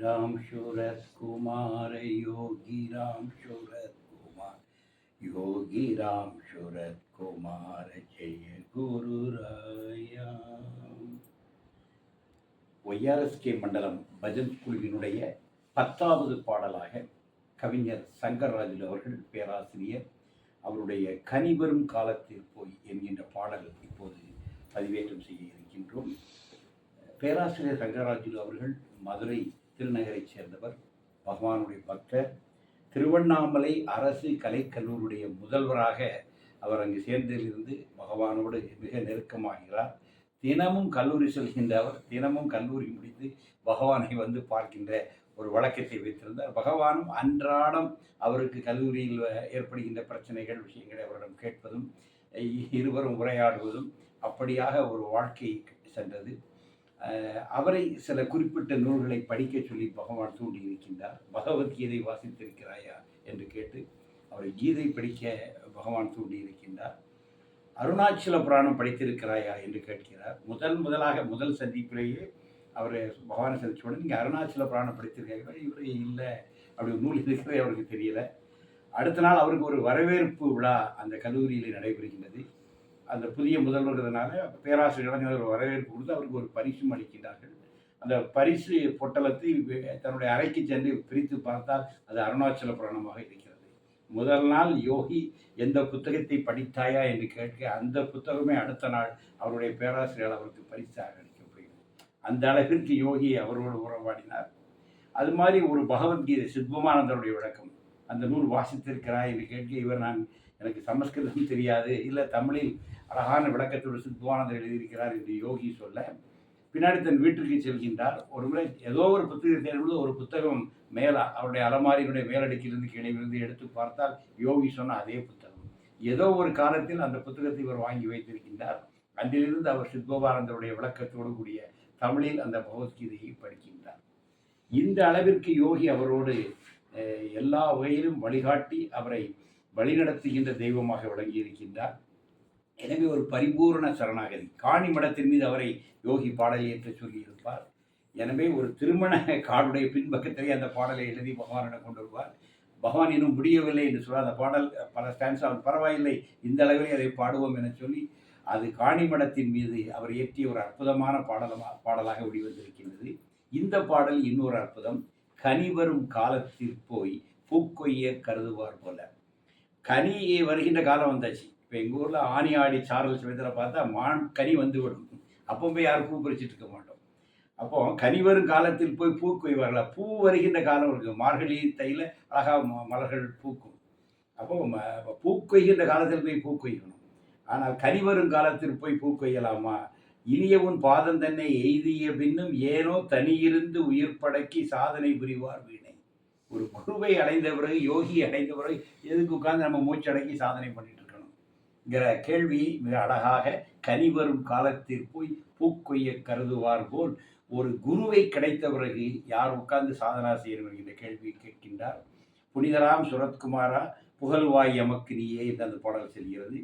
ராம் சூரத் குமார யோகி ராம் சூரத் குமார் யோகி ராம் சூரத் குமார ஜெய குரு ராயா ஒய்ஆர்எஸ்கே மண்டலம் பஜன் குழுவினுடைய பத்தாவது பாடலாக கவிஞர் சங்கர்ராஜில் அவர்கள் பேராசிரியர் அவருடைய கனிவரும் காலத்தில் போய் என்கின்ற பாடல் இப்போது பதிவேற்றம் செய்ய இருக்கின்றோம். பேராசிரியர் ரங்கராஜு அவர்கள் மதுரை திருநகரைச் சேர்ந்தவர். பகவானுடைய பக்தர். திருவண்ணாமலை அரசு கலைக்கல்லூரியுடைய முதல்வராக அவர் அங்கு சேர்ந்திருந்து பகவானோடு மிக நெருக்கமாகிறார். தினமும் கல்லூரி செல்கின்ற அவர் தினமும் கல்லூரி முடித்து பகவானை வந்து பார்க்கின்ற ஒரு வழக்கத்தை வைத்திருந்தார். பகவானும் அன்றாடம் அவருக்கு கல்லூரியில் ஏற்படுகின்ற பிரச்சனைகள் விஷயங்களை அவரிடம் கேட்பதும் இருவரும் உரையாடுவதும் அப்படியாக ஒரு வாழ்க்கை சென்றது. அவரை சில குறிப்பிட்ட நூல்களை படிக்க சொல்லி பகவான் தூண்டி இருக்கின்றார் பகவத்கீதை வாசித்திருக்கிறாயா என்று கேட்டு அவரை கீதை படிக்க பகவான் தூண்டி இருக்கின்றார் அருணாச்சல புராணம் படித்திருக்கிறாயா என்று கேட்கிறார். முதல் முதலாக முதல் சந்திப்பிலேயே அவர் பகவானை சந்திச்ச உடனே நீங்கள் அருணாச்சல புராணம் படித்திருக்காங்க இவர் இல்லை. அப்படி ஒரு நூல் இருக்கிறதே அவருக்கு தெரியல. அடுத்த நாள் அவருக்கு ஒரு வரவேற்பு விழா அந்த கல்லூரியில் நடைபெறுகின்றது. அந்த புதிய முதல்வர்கிறதுனால பேராசிரியர் இளைஞர்கள் வரவேற்பு கொடுத்து அவருக்கு ஒரு பரிசும் அளிக்கின்றார்கள். அந்த பரிசு பொட்டலத்தை தன்னுடைய அறைக்கு சென்று பிரித்து பார்த்தால் அது அருணாச்சல புராணமாக இருக்கிறது. முதல் நாள் யோகி எந்த புத்தகத்தை படித்தாயா என்று கேட்க அந்த புத்தகமே அடுத்த நாள் அவருடைய பேராசிரியர் அவருக்கு பரிசாக அளிக்கப்படுகிறது. அந்த அளவிற்கு யோகி அவரோடு உறவாடினார். அது மாதிரி ஒரு பகவத்கீதை சித்பமானந்தருடைய விளக்கம். அந்த நூல் வாசித்திருக்கிறாய் என்று கேட்க இவர் நான் எனக்கு சமஸ்கிருதம் தெரியாது. இல்லை தமிழில் அழகான விளக்கத்தோடு சித்பவானந்தர் எழுதியிருக்கிறார் என்று யோகி சொல்ல பின்னாடி தன் வீட்டிற்கு செல்கின்றார். ஒரு முறை ஏதோ ஒரு புத்தகத்தை தேர்வு ஒரு புத்தகம் மேலா அவருடைய அலமாரியினுடைய மேலடுக்கிலிருந்து கீழே விழுந்து எடுத்து பார்த்தால் யோகி சொன்ன அதே புத்தகம். ஏதோ ஒரு காலத்தில் அந்த புத்தகத்தை இவர் வாங்கி வைத்திருக்கின்றார். அன்றிலிருந்து அவர் சித்பவானந்தருடைய விளக்கத்தோடு கூடிய தமிழில் அந்த பகவத்கீதையை படிக்கின்றார். இந்த அளவிற்கு யோகி அவரோடு எல்லா வகையிலும் வழிகாட்டி அவரை வழிநடத்துகின்ற தெய்வமாக விளங்கி இருக்கின்றார் எனவே ஒரு பரிபூரண சரணாகதி. காணி மடத்தின் மீது அவரை யோகி பாடலை ஏற்று சொல்லியிருப்பார். எனவே ஒரு திருமண காடுடைய பின்பக்கத்திலே அந்த பாடலை எழுதி பகவானிடம் கொண்டு வருவார்? பகவான் இன்னும் முடியவில்லை என்று சொல்ல அந்த பாடல் பல ஸ்டான்ஸ் அவர் பரவாயில்லை இந்த அளவிலே அதை பாடுவோம் என சொல்லி அது காணி மடத்தின் மீது அவர் இயற்றிய ஒரு அற்புதமான பாடலமாக பாடலாக வெளிவந்திருக்கின்றது. இந்த பாடல் இன்னொரு அற்புதம் கனி வரும் போய் பூக்கொய்ய கருதுவார் போல. கனி வருகின்ற காலம் வந்தாச்சு. இப்போ எங்கள் ஊரில் ஆனி ஆடி சாரல் சமயத்தில் பார்த்தா மான் கனி வந்து விடும். அப்போ போய் யாரும் பூ பறிச்சுட்டு இருக்க மாட்டோம். அப்போ கனி வரும் காலத்தில் போய் பூ கொய்வார்களா? பூ வருகின்ற காலம் இருக்குது மார்கழி தையில் அழகாக ம- மலர்கள் பூக்கும். அப்போ ம- பூ கொய்கின்ற காலத்தில் போய் பூ கொய்யணும். ஆனால் கனி வரும் காலத்தில் போய் பூ கொய்யலாமா? இனியவன் பாதம் தன்னை எய்திய பின்னும் ஏனோ தனியிருந்து உயிர் படக்கி சாதனை புரிவார் வீணை. ஒரு குருவை அடைந்த பிறகு யோகி அடைந்த பிறகு எதுக்கு உட்கார்ந்து நம்ம மூச்சடக்கி சாதனை பண்ணிட்டு இருக்கணும்ங்கிற கேள்வி மிக அழகாக கனி வரும் காலத்தில் போய் பூக்கொய்ய கருதுவார் போல் ஒரு குருவை கிடைத்த பிறகு யார் உட்கார்ந்து சாதனா செய்யணும் என்கின்ற கேள்வியை கேட்கின்றார். புனிதராம் சுரத்குமாரா புகழ்வாய் எமக்கு நீயே என்று அந்த பாடல் செல்கிறது.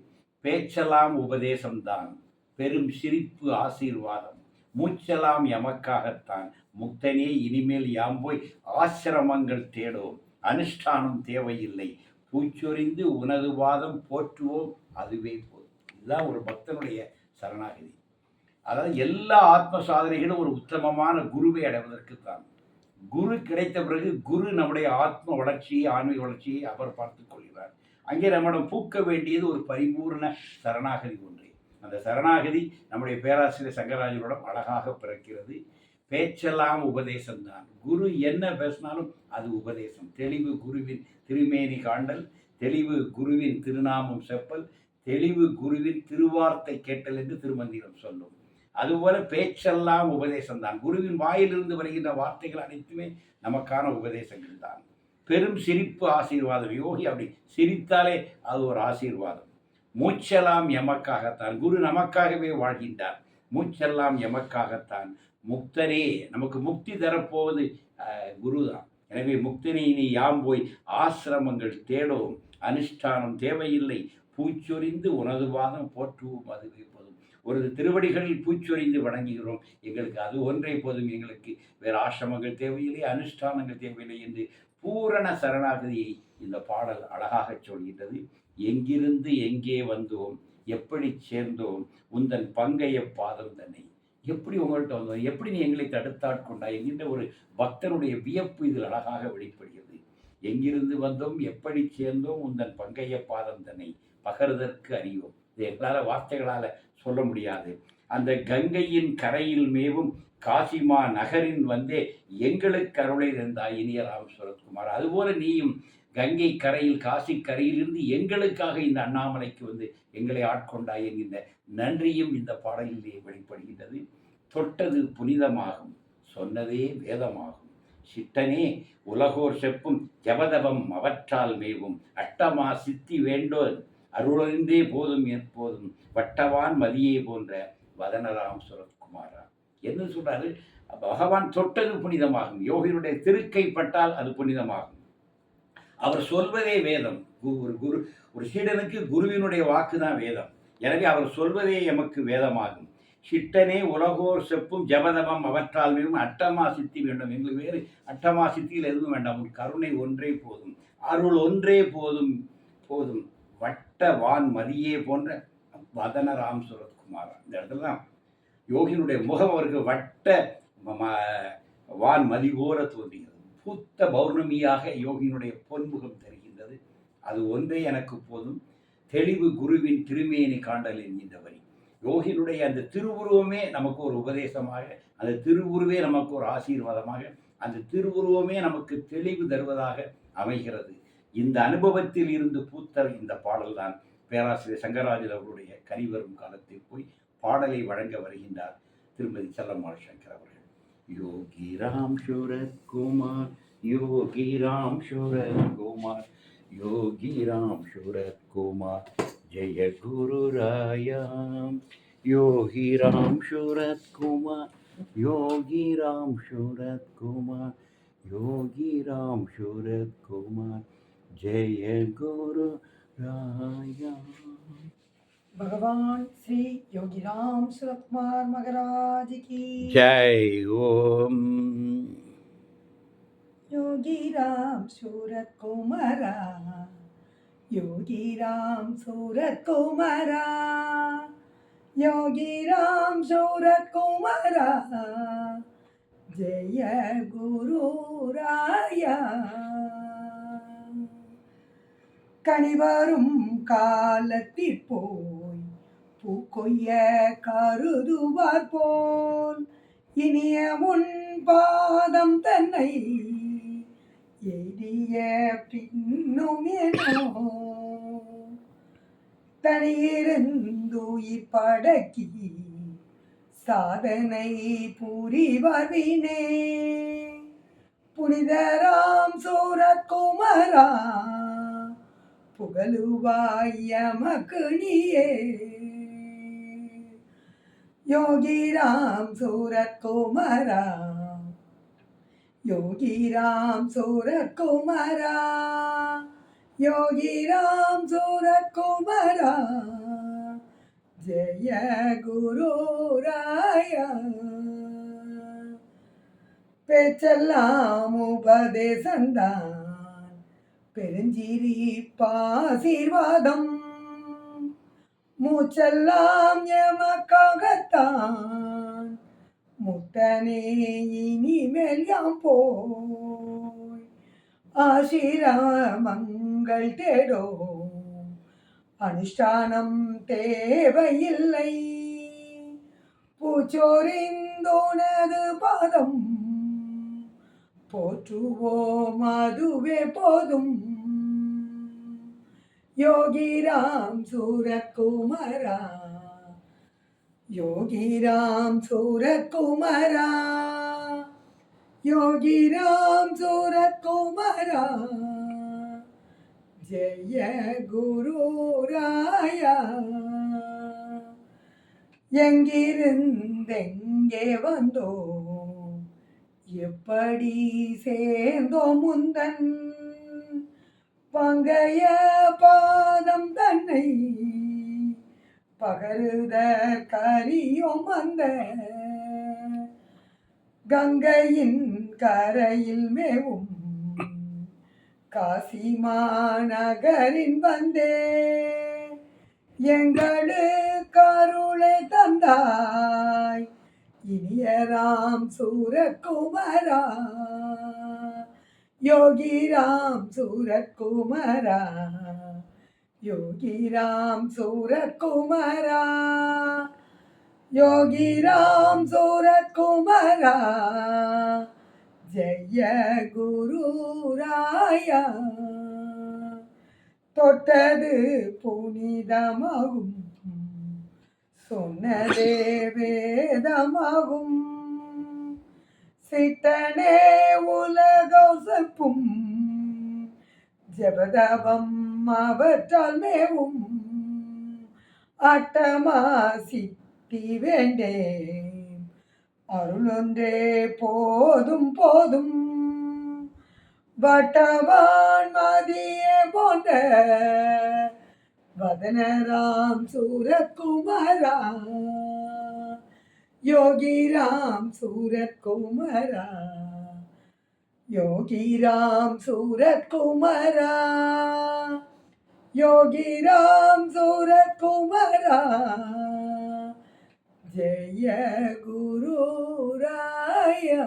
பேச்செல்லாம் உபதேசம்தான் பெரும் சிரிப்பு ஆசீர்வாதம் மூச்செல்லாம் எமக்காகத்தான் முக்தனே இனிமேல் யாம் போய் ஆசிரமங்கள் தேடோம் அனுஷ்டானம் தேவையில்லை. பூச்சொரிந்து உனது வாதம் போற்றுவோம். அதுவே போதும். இதுதான் ஒரு பக்தனுடைய சரணாகதி. அதாவது எல்லா ஆத்ம சாதனைகளும் ஒரு உத்தமமான குருவை அடைவதற்கு தான். குரு கிடைத்த பிறகு குரு நம்முடைய ஆத்ம வளர்ச்சியை ஆன்மீக வளர்ச்சியை அவர் பார்த்துக் கொள்கிறார். அங்கே நம்மிடம் பூக்க வேண்டியது ஒரு பரிபூர்ண சரணாகதி ஒன்றே. அந்த சரணாகதி நம்முடைய பேராசிரியர் சங்கராஜனிடம் அழகாக பிறக்கிறது. பேச்செல்லாம் உபதேசம்தான். குரு என்ன பேசினாலும் அது உபதேசம். தெளிவு குருவின் திருமேனி காண்டல் தெளிவு குருவின் திருநாமம் செப்பல் தெளிவு குருவின் திருவார்த்தை கேட்டல் என்று திருமந்திரம் சொல்லும். அதுபோல பேச்செல்லாம் உபதேசம்தான். குருவின் வாயிலிருந்து வருகின்ற வார்த்தைகள் அனைத்துமே நமக்கான உபதேசங்கள் தான். பெரும் சிரிப்பு ஆசீர்வாதம். யோகி அப்படி சிரித்தாலே அது ஒரு ஆசீர்வாதம். மூச்செல்லாம் எமக்காகத்தான். குரு நமக்காகவே வாழ்கின்றார். மூச்செல்லாம் எமக்காகத்தான். முக்தனே நமக்கு முக்தி தரப்போவது குரு தான் எனவே முக்தனை நீ யாம் போய் ஆசிரமங்கள் தேடவும் அனுஷ்டானம் தேவையில்லை. பூச்சொரிந்து உனது வாதம் போற்றுவோம் அதுவே போதும். ஒரு திருவடிகளில் பூச்சொரிந்து வணங்குகிறோம் எங்களுக்கு அது ஒன்றே போதும். எங்களுக்கு வேறு ஆசிரமங்கள் தேவையில்லை அனுஷ்டானங்கள் தேவையில்லை என்று பூரண சரணாகதியை இந்த பாடல் அழகாக சொல்கின்றது. எங்கிருந்து எங்கே வந்தோம் எப்படி சேர்ந்தோம் உந்தன் பங்கைய பாதம் தன்னை எப்படி உங்கள்கிட்ட வந்தோம் எப்படி நீ எங்களை தடுத்தாட்கொண்டாய் என்கின்ற ஒரு பக்தனுடைய வியப்பு இதில் அழகாக வெளிப்படுகிறது. எங்கிருந்து வந்தோம்? எப்படி சேர்ந்தோம்? உந்தன் பங்கைய பாதம் தன்னை பகர்தற்கு அறிவோம். இது எங்களால் வார்த்தைகளால் சொல்ல முடியாது. அந்த கங்கையின் கரையில் மேவும் காசிமா நகரின் வந்தே எங்களுக்கு அருளை இருந்தாய் இனிய ராம் சுரத்குமார். அதுபோல நீயும் கங்கை கரையில் காசி கரையிலிருந்து எங்களுக்காக இந்த அண்ணாமலைக்கு வந்து எங்களை ஆட்கொண்டாய் என்கின்ற நன்றியும் இந்த பாடலிலே வெளிப்படுகின்றது. தொட்டது புனிதமாகும் சொன்னதே வேதமாகும். சிட்டனே உலகோர் செப்பும் ஜபதபம் அவற்றால் மேவும். அட்டமா சித்தி வேண்டோன் அருளறிந்தே போதும் எப்போதும். வட்டவான் மதியே போன்ற வதனராம் சுரத்குமாரா. என்ன சொல்றாரு? பகவான் தொட்டது புனிதமாகும். யோகியனுடைய திருக்கை பட்டால் அது புனிதமாகும். அவர் சொல்வதே வேதம். கு- ஒரு குரு ஒரு சீடனுக்கு குருவினுடைய வாக்கு தான் வேதம். எனவே அவர் சொல்வதே எமக்கு வேதமாகும். சிட்டனே உலகோர் செப்பும் ஜபதபம் அவற்றால் மிகவும் அட்டமா சித்தி வேண்டும். எங்களுக்கு வேறு அட்டமா சித்தியில் எதுவும் வேண்டாம். ஒரு கருணை ஒன்றே போதும். அருள் ஒன்றே போதும் போதும். வட்ட வான் மதியே போன்ற வதன ராம் சுரத்குமார். இந்த இடத்துல தான் யோகினுடைய முகம் அவருக்கு வட்ட ம- வான் மதி போல தோன்றுகிறது. பூத்த பௌர்ணமியாக யோகியினுடைய பொன்முகம் தெரிகின்றது. அது ஒன்றே எனக்கு போதும். தெளிவு குருவின் திருமேனி காண்டல் என்கின்ற வரி யோகியினுடைய அந்த திருவுருவமே நமக்கு ஒரு உபதேசமாக அந்த திருவுருவே நமக்கு ஒரு ஆசீர்வாதமாக அந்த திருவுருவமே நமக்கு தெளிவு தருவதாக அமைகிறது. இந்த அனுபவத்தில் இருந்து பூத்த இந்த பாடல்தான் பேராசிரியர் சங்கராஜர் அவருடைய கனிவரும் காலத்தில் போய் பாடலை வழங்க வருகின்றார் திருமதி செல்லம்மாள் சங்கர் அவர்கள். யோகி ராம் சூரத் குமார் யோகி ராம் சூரத் குமார் யோகி ராம் சூரத் குமார் ஜெய குரு ராயாம் யோகி ராம் சூரத் குமார் யோகி ராம் சூரத் குமார் யோகி ராம் சூரத் குமார் ஜெய குரு ராயாம் भगवान श्री योगीराम सूरत कुमार महाराज की ஜெய் ஓம் योगी राम सूरत कुमारा योगी राम सूरत कुमारा योगी राम सूरत कुमारा जय गुरु राया கனிவரும் காலத்தில் கொய்ய கருதுவார் போல். இனிய உன் பாதம் தன்னை எய்திய பின்னும் எனோ. தனியிருந்துயிர் படக்கி சாதனை புரிவர்வினே புனிதராம் சூரத்குமரா புகழுவாயமக்கு நீயே. யோகிராம் சூரத்குமரா யோகிராம் சூரத்குமரா யோகிராம் சூரத்குமரா ஜெய குரு ராயா பேச்செல்லாம் உபதேசந்தான் பெருஞ்சிரி பாசீர்வாதம் மூச்செல்லாம் எமக்காகத்தான். முட்டனே இனிமேல் யாம் போய் ஆசிரமங்கள் தேடோ அனுஷ்டானம் தேவையில்லை. பூச்சோரிந்தோனது பாதம். போற்றுவோம் அதுவே போதும். யோகிராம் சூரத்குமரா யோகிராம் சூரத்குமரா யோகிராம் சூரத்குமரா ஜெய குரு ராயா எங்கிருந்தெங்கே வந்தோம் எப்படி சேர்ந்தோம் முந்தன் பங்கைய பாதம் தன்னை பகருத கரியும் அந்த கங்கையின் கரையில் மேவும் காசி மாநகரின் வந்தே. எங்களு கருளை தந்தாய் இனியராம் சூரக்குமரா யோகி ராம் சூரக்குமரா யோகி ராம் சூரக்குமரா யோகி ராம் சூரக்குமரா ஜெய குரு ராயா தொட்டது புனிதமாகும். சொன்னதே வேதமாகும். சித்தனே உலகோசப்பும் ஜபதபம் அவற்றால் மேவும். அட்டமா சித்தி வேண்டே அருளொன்றே போதும் போதும். வட்டவான் மதியே போன்ற வதனராம் சூரக்குமரா யோகி ராம் சூரக்குமரா யோகி ராம் சூரக்குமரா யோகி ராம் சூரக்குமரா ஜெய குரு ராயா